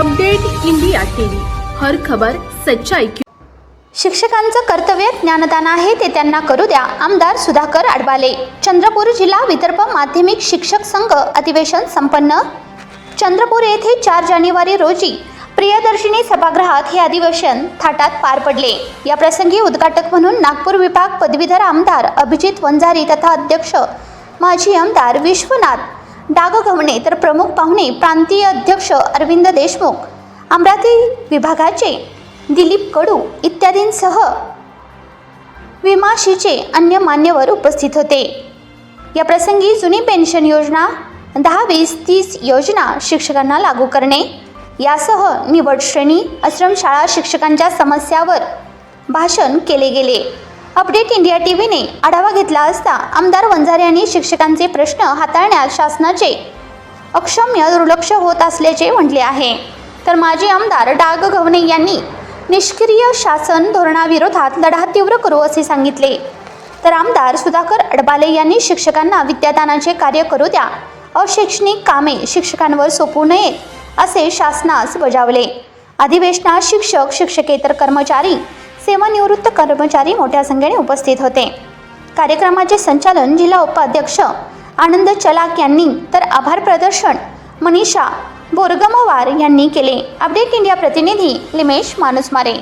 Update India TV. हर खबर सच्चाई की शिक्षकांचं कर्तव्य ज्ञानदान आहे ते त्यांना करू द्या आमदार सुधाकर आडबाले. चंद्रपूर जिल्हा विदर्भ माध्यमिक शिक्षक संघ अधिवेशन संपन्न. चंद्रपूर येथे चार जानेवारी रोजी प्रियदर्शिनी सभागृहात हे अधिवेशन थाटात पार पडले. या प्रसंगी उद्घाटक म्हणून नागपूर विभाग पदवीधर आमदार अभिजित वंजारी तथा अध्यक्ष माजी आमदार विश्वनाथ डागगवणे तर प्रमुख पाहुणे प्रांतीय अध्यक्ष अरविंद देशमुख अमरावती विभागाचे दिलीप कडू इत्यादींसह विमाशीचे अन्य मान्यवर उपस्थित होते. या प्रसंगी जुनी पेन्शन योजना दहा वीस तीस योजना शिक्षकांना लागू करणे यासह निवड श्रेणी आश्रमशाळा शिक्षकांच्या समस्यावर भाषण केले गेले. अपडेट इंडिया टी व्हीने आढावा घेतला असता आमदार वंजारे यांनी शिक्षकांचे प्रश्न हाताळण्यात शासनाचे अक्षम्य दुर्लक्ष होत असल्याचे म्हटले आहे. तर माजी आमदार डाग गवने यांनी निष्क्रिय शासन धोरणाविरोधात लढा तीव्र करू असे सांगितले. तर आमदार सुधाकर अडबाले यांनी शिक्षकांना विद्यादानाचे कार्य करू द्या. अशैक्षणिक कामे शिक्षकांवर सोपू नयेत असे शासनास बजावले. अधिवेशनात शिक्षक शिक्षकेतर कर्मचारी सेवानिवृत्त कर्मचारी मोठ्या संख्येने उपस्थित होते. कार्यक्रमाचे संचालन जिल्हा उपाध्यक्ष आनंद चलाक यांनी तर आभार प्रदर्शन मनीषा बोरगमवार यांनी केले. अपडेट इंडिया प्रतिनिधी लिमेश मानुसमारे.